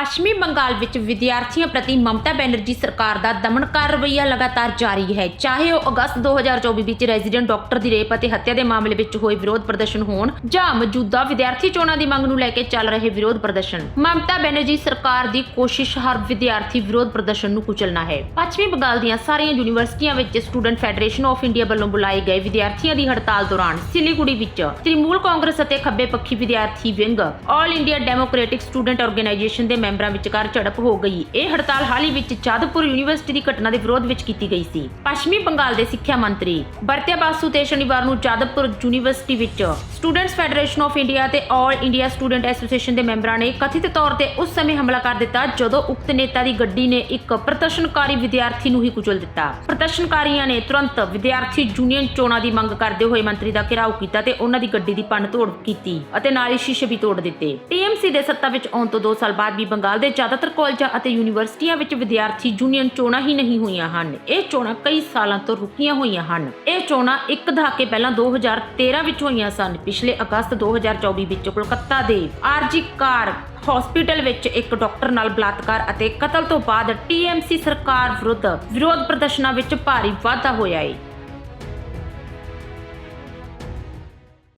ਪੱਛਮੀ ਬੰਗਾਲ ਵਿੱਚ ਵਿਦਿਆਰਥੀਆਂ ਪ੍ਰਤੀ ਮਮਤਾ ਬੈਨਰਜੀ ਸਰਕਾਰ ਦਾ ਦਮਨਕਾਰ ਰਵੱਈਆ ਲਗਾਤਾਰ ਜਾਰੀ ਹੈ। ਚਾਹੇ ਉਹ ਅਗਸਤ 2024 ਵਿੱਚ ਰੈਜ਼ੀਡੈਂਟ ਡਾਕਟਰ ਦੀ ਰੇਪ ਅਤੇ ਹੱਤਿਆ ਦੇ ਮਾਮਲੇ ਵਿੱਚ ਹੋਏ ਵਿਰੋਧ ਪ੍ਰਦਰਸ਼ਨ ਹੋਣ ਜਾਂ ਮੌਜੂਦਾ ਵਿਦਿਆਰਥੀ ਚੋਣਾਂ ਦੀ ਮੰਗ ਨੂੰ ਲੈ ਕੇ ਚੱਲ ਰਹੇ ਵਿਰੋਧ ਪ੍ਰਦਰਸ਼ਨ, ਮਮਤਾ ਬੈਨਰਜੀ ਸਰਕਾਰ ਦੀ ਕੋਸ਼ਿਸ਼ ਹਰ ਵਿਦਿਆਰਥੀ ਵਿਰੋਧ ਪ੍ਰਦਰਸ਼ਨ ਨੂੰ ਕੁਚਲਣਾ ਹੈ। ਪੱਛਮੀ ਬੰਗਾਲ ਦੀਆਂ ਸਾਰੀਆਂ ਯੂਨੀਵਰਸਿਟੀਆਂ ਵਿੱਚ ਸਟੂਡੈਂਟ ਫੈਡਰੇਸ਼ਨ ਆਫ ਇੰਡੀਆ ਵੱਲੋਂ ਬੁਲਾਏ ਗਏ ਵਿਦਿਆਰਥੀਆਂ ਦੀ ਹੜਤਾਲ ਦੌਰਾਨ ਸਿਲੀਗੁੜੀ ਵਿੱਚ ਤ੍ਰਿਮੂਲ ਕਾਂਗਰਸ ਅਤੇ ਖੱਬੇ ਪੱਖੀ ਵਿਦਿਆਰਥੀ wing, all India democratic student organisation ਦੇ ਮੈਂਬਰਾਂ ਵਿਚਕਾਰ ਝੜਪ ਹੋ ਗਈ। ਇਹ ਹੜਤਾਲ ਹਾਲ ਹੀ ਵਿੱਚ ਜਾਦਵਪੁਰ ਯੂਨੀਵਰਸਿਟੀ ਦੀ ਘਟਨਾ ਦੇ ਵਿਰੋਧ ਵਿੱਚ ਕੀਤੀ ਗਈ ਸੀ। ਪੱਛਮੀ ਬੰਗਾਲ ਦੇ ਸਿੱਖਿਆ ਮੰਤਰੀ ਬਰਤਿਆ ਬਾਸੂ ਤੇ ਸ਼ਨੀਵਾਰ ਨੂੰ ਜਾਦਵਪੁਰ ਯੂਨੀਵਰਸਿਟੀ ਵਿੱਚ ਸਟੂਡੈਂਟਸ ਫੈਡਰੇਸ਼ਨ ਆਫ ਇੰਡੀਆ ਤੇ ਆਲ ਇੰਡੀਆ ਸਟੂਡੈਂਟ ਐਸੋਸੀਏਸ਼ਨ ਦੇ ਮੈਂਬਰਾਂ ਨੇ ਕਥਿਤ ਤੌਰ ਤੇ ਉਸ ਸਮੇਂ ਹਮਲਾ ਕਰ ਦਿੱਤਾ, ਜਦੋਂ ਉਕਤ ਨੇਤਾ ਦੀ ਗੱਡੀ ਨੇ ਇੱਕ ਪ੍ਰਦਰਸ਼ਨਕਾਰੀ ਵਿਦਿਆਰਥੀ ਨੂੰ ਹੀ ਕੁਚਲ ਦਿੱਤਾ। ਪ੍ਰਦਰਸ਼ਨਕਾਰੀਆਂ ਨੇ ਤੁਰੰਤ ਵਿਦਿਆਰਥੀ ਯੂਨੀਅਨ ਚੋਣਾਂ ਦੀ ਮੰਗ ਕਰਦੇ ਹੋਏ ਮੰਤਰੀ ਦਾ ਘਿਰਾਓ ਕੀਤਾ ਤੇ ਉਹਨਾਂ ਦੀ ਗੱਡੀ ਦੀ ਭੰਨ ਤੋੜ ਕੀਤੀ ਅਤੇ ਨਾਲ ਹੀ ਸ਼ੀਸ਼ੇ ਵੀ ਤੋੜ ਦਿੱਤੇ। ਟੀਐਮਸੀ ਦੇ ਸੱਤਾ ਵਿੱਚ ਆਉਣ ਤੋਂ 2 ਸਾਲ ਬਾਅਦ ਵੀ ਬੰਗਾਲ ਦੇ ਜ਼ਿਆਦਾਤਰ ਕਾਲਜਾਂ ਅਤੇ ਯੂਨੀਵਰਸਿਟੀਆਂ ਵਿੱਚ ਵਿਦਿਆਰਥੀ ਯੂਨੀਅਨ ਚੋਣਾਂ ਹੀ ਨਹੀਂ ਹੋਈਆਂ ਹਨ। ਇਹ ਚੋਣਾਂ ਕਈ ਸਾਲਾਂ ਤੋਂ ਰੁਕੀਆਂ ਹੋਈਆਂ ਹਨ। ਇਹ ਚੋਣਾਂ ਇੱਕ ਦਹਾਕੇ ਪਹਿਲਾਂ 2013 ਵਿੱਚ ਹੋਈਆਂ ਸਨ। ਪਿਛਲੇ ਅਗਸਤ 2024 ਵਿੱਚ ਕੋਲਕਾਤਾ ਦੇ ਆਰਜੀ ਕਾਰ ਹਸਪੀਟਲ ਵਿੱਚ ਇੱਕ ਡਾਕਟਰ ਨਾਲ ਬਲਾਤਕਾਰ ਅਤੇ ਕਤਲ ਤੋਂ ਬਾਅਦ ਟੀਐਮਸੀ ਸਰਕਾਰ ਵਿਰੁੱਧ ਵਿਰੋਧ ਪ੍ਰਦਰਸ਼ਨਾਂ ਵਿੱਚ ਭਾਰੀ ਵਾਧਾ ਹੋਇਆ ਹੈ